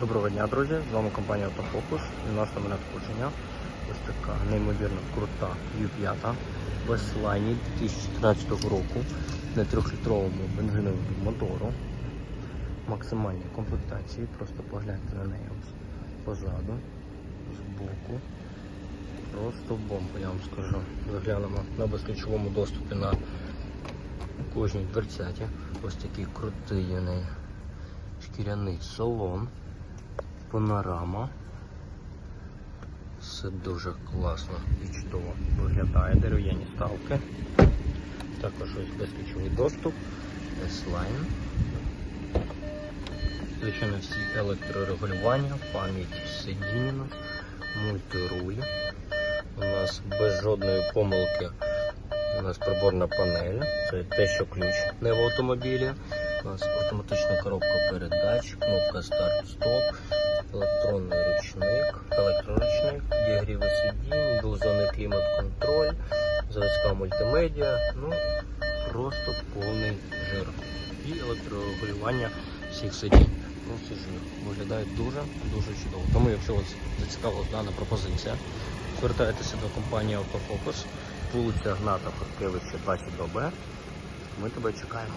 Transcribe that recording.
Доброго дня, друзі! З вами компанія Автофокус і наше надходження. Ось така неймовірно крута U5 без лайні 2014 року на 3-літровому бензиновому мотору. Максимальні комплектації, просто погляньте на неї позаду, збоку. Просто бомба, я вам скажу. Заглянемо на безключовому доступі на кожній дверцяті. Ось такий крутий у неї шкіряний салон, панорама. Все дуже класно і чудово виглядає, дерев'яні ставки. Також ось безключовий доступ, S-Line. Звичайно, всі електрорегулювання, пам'ять сидіння, мультируль. У нас без жодної помилки у нас приборна панель. Це те, що ключ не в автомобілі. У нас автоматична коробка передач, кнопка старт-стоп, електронний ручник, електроручник, дігріви сидінь, двозонний клімат-контроль, заводська мультимедіа. Ну, просто повний жир. І електрорегулювання всіх сидінь. Просто жир. Виглядає дуже дуже чудово. Тому, якщо вас зацікавила дана пропозиція, звертайтеся до компанії Автофокус, вулиця Гната Хаткевича 22Б. Ми тебе чекаємо.